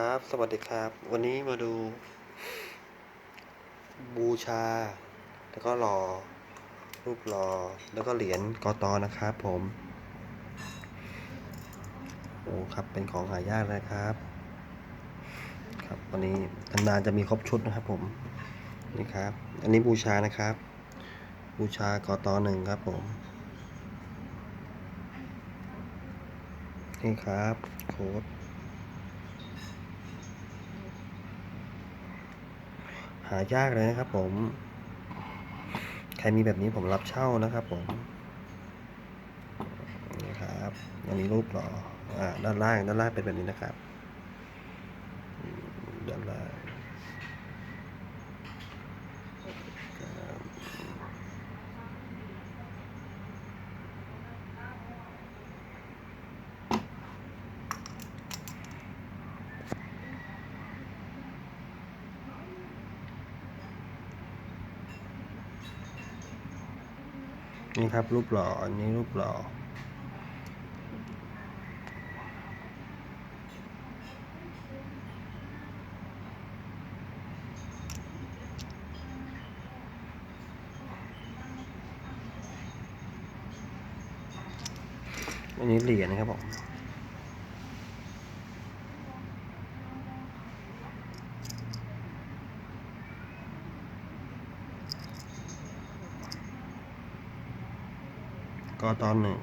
ครับ สวัสดีครับ วันนี้มาดู บูชา แล้วก็หล่อรูปหล่อแล้วก็เหรียญกอตอนะครับผมโอ้ครับเป็นของหายากนะครับ ครับวันนี้นานๆจะมีครบชุดนะครับผมนี่ครับ อันนี้บูชานะครับ บูชากอตอหนึ่งครับผมนี่ครับโค้ดายากเลยนะครับ ผม ใครมีแบบนี้ผมรับเช่านะครับ ผมนี่ครับอันนี้รูปหรออ่าด้านล่างด้านล่างเป็นแบบนี้นะครับด้านล่าง นี่ครับรูปหล่ออันนี้รูปหล่ออันนี้เหรียญนะครับผม ก็ตอนหนึ่ง